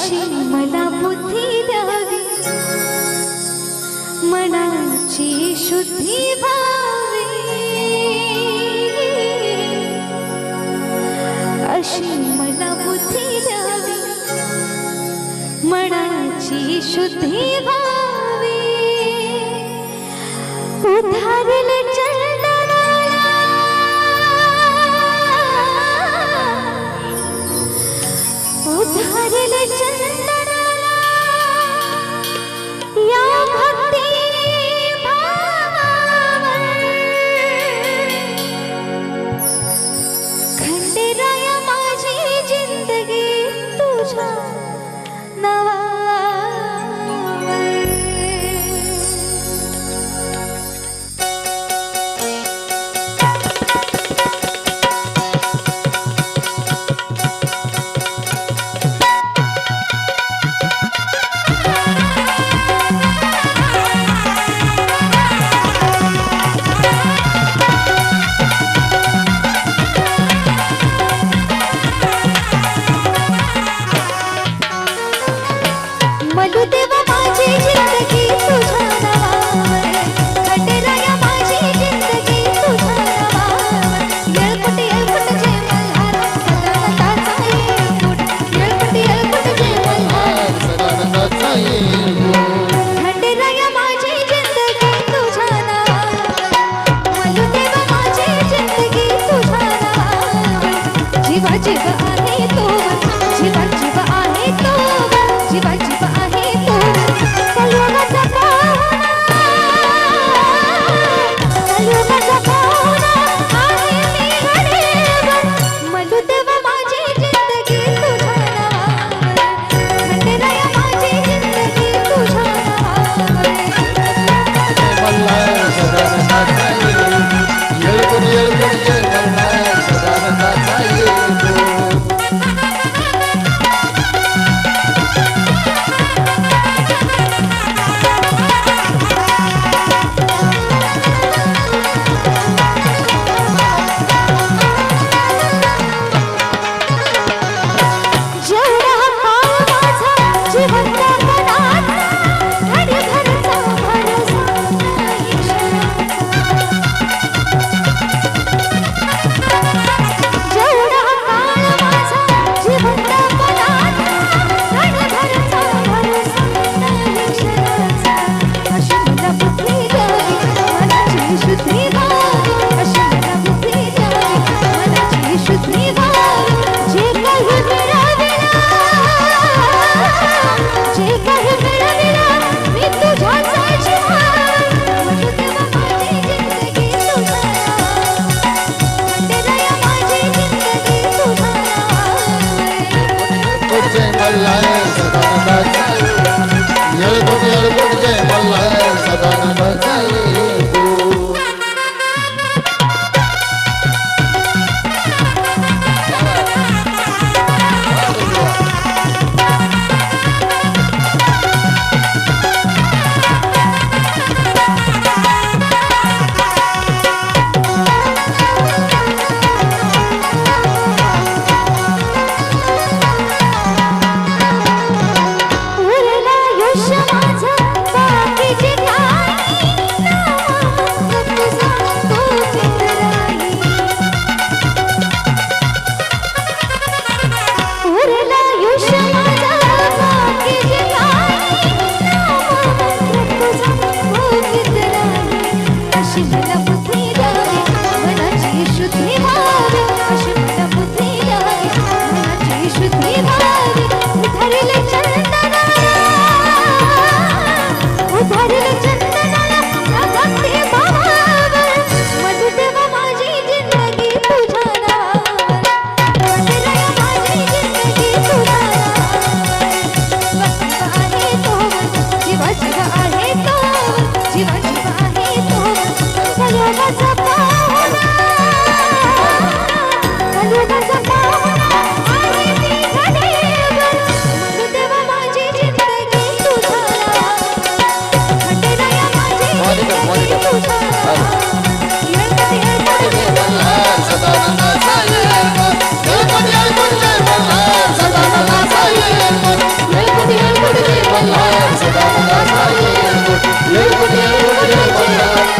अशी मला बुद्धी द्यावी. मनाची शुद्धी भावी अशी मला बुद्धी द्यावी. मनाची शुद्धी भावी उधारले লেশন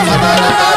Shabbat